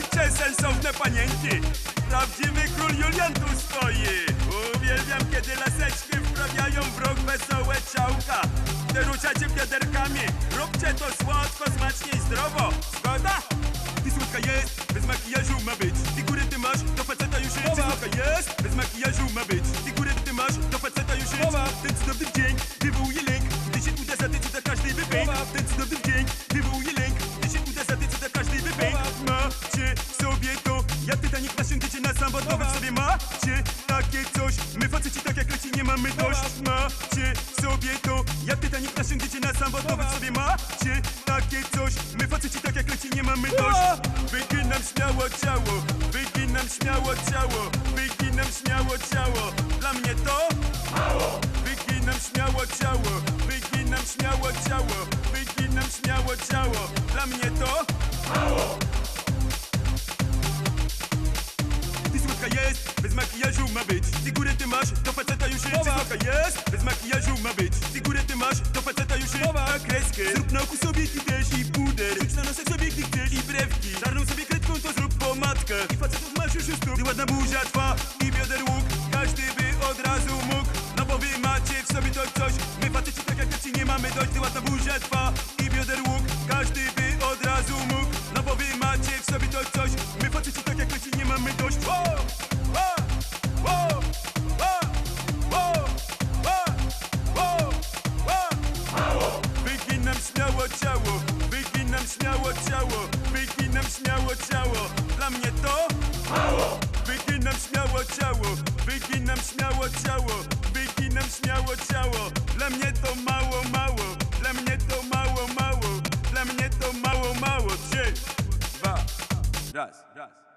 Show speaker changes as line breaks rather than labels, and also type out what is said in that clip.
Słuchajcie, sensowne panienki. Prawdziwy król Julian tu stoi. Uwielbiam, kiedy laseczki wprawiają w rok wesołe ciałka. Gdy wiaderkami Róbcie to słodko, smacznie i zdrowo. Zgoda? Ty słodka jest, bez makijażu ma być. Figury ty masz, do faceta już jest. Ty słodka jest, bez makijażu ma być. Figury ty masz, do faceta już jest. Ten cudowny dzień wywołuje lęk. Gdy się uda zatyczyć, to każdy wypęk Ten cudowny dzień sobie macie takie coś? My faceci tak jak leci nie mamy dość. Macie sobie to, jak Titanic na sam Wy w sobie macie takie coś? My faceci tak jak leci nie mamy dość. Wyginam śmiało ciało, wyginam śmiało ciało Wyginam śmiało ciało, dla mnie to? Mało. Wyginam śmiało ciało, wyginam śmiało ciało Wyginam śmiało ciało, dla mnie to? Ty bez makijażu ma być. Figurę ty masz, do faceta już Ty słodka jest, bez makijażu ma być. Figurę ty masz, do faceta już jest. A kreskę, zrób na oku sobie ty też i puder. Rzuć na nosek sobie gdy chcesz i brewki. Czarną sobie kredką to zrób pomadkę. I facetów masz już tu. Ty ładna buzia twa i bioder łuk. Każdy by od razu mógł. No bo wy macie w sobie to coś. My faceci tak jak ci nie mamy dość. Ty ładna buzia twa i bioder łuk. Każdy by śmiało ciało, wyginam śmiało ciało. Dla mnie to mało. Wyginam śmiało ciało, wyginam śmiało ciało, wyginam śmiało ciało. Dla mnie to mało, mało, dla mnie to mało, mało, dla mnie to mało, mało. Trzy, dwa, raz, raz.